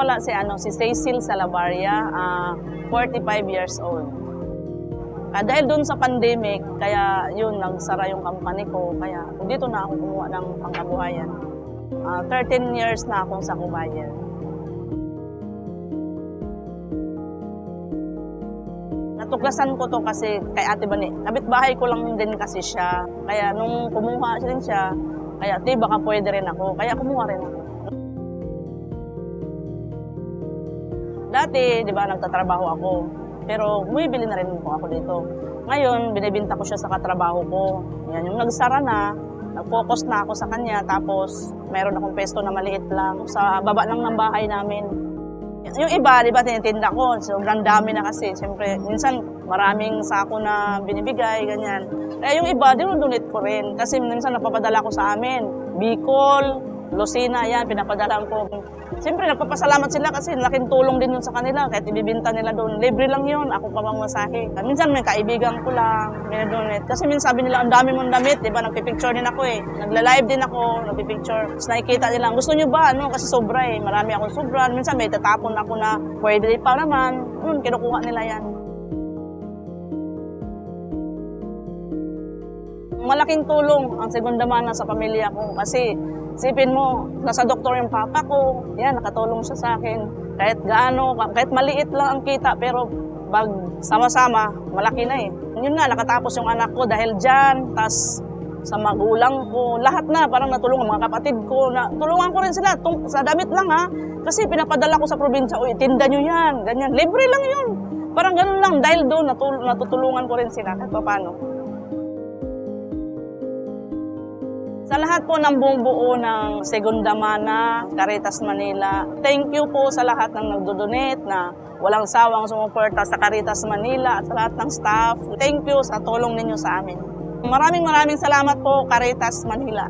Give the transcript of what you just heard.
nawala si ano si Cecil Salabaria, ah, 45 years old. Ah, dahil doon sa pandemic, kaya yun, nagsara yung company ko. Kaya dito na ako kumuha ng pangkabuhayan. Ah, 13 years na akong sa Kubayan. Natuklasan ko to kasi kay Ate Bani. Kapit-bahay ko lang din kasi siya. Kaya nung kumuha din siya, kaya ate baka pwede rin ako. Kaya kumuha rin ako. Dati, di ba, nagtatrabaho ako. Pero bumibili na rin po ako dito. Ngayon, binibinta ko siya sa katrabaho ko. Yan, yung nagsara na, nag-focus na ako sa kanya. Tapos, meron akong pesto na maliit lang sa baba lang ng bahay namin. Yung iba, di ba, tinitinda ko. Sobrang dami na kasi. Siyempre, minsan maraming sako na binibigay, ganyan. Kaya yung iba, dinudunit ko rin. Kasi minsan napapadala ko sa amin. Bicol, Lucina, yan, pinapadala ko. Siyempre, nagpapasalamat sila kasi laking tulong din yun sa kanila. Kahit ibibinta nila doon, libre lang yun. Ako pa bang masahe. Minsan may kaibigan ko lang, minadonate. Kasi minsan sabi nila, ang dami mong damit, di ba? Nagpipicture din ako eh. Nagla-live din ako, nagpipicture. Tapos nakikita nila, gusto nyo ba? Ano? Kasi sobra eh. Marami akong sobra. Minsan may tatapon ako na pwede pa naman. Yun, kinukuha nila yan. Malaking tulong ang segunda mana sa pamilya ko kasi Sipin mo, nasa doktor yung papa ko. Yan, nakatulong siya sa akin. Kahit gaano, kahit maliit lang ang kita, pero pag sama-sama, malaki na eh. Yun nga, nakatapos yung anak ko dahil dyan, tas sa magulang ko, lahat na, parang natulungan mga kapatid ko, na, tulungan ko rin sila, tung, sa damit lang ha, kasi pinapadala ko sa probinsya, uy, tinda nyo yan, ganyan, libre lang yun. Parang ganun lang, dahil doon, natutulungan ko rin sila, kahit pa paano. Sa lahat po ng buong buo ng Segunda Mana, Caritas Manila, thank you po sa lahat ng nagdo-donate na walang sawang sumuporta sa Caritas Manila at sa lahat ng staff. Thank you sa tulong ninyo sa amin. Maraming maraming salamat po, Caritas Manila.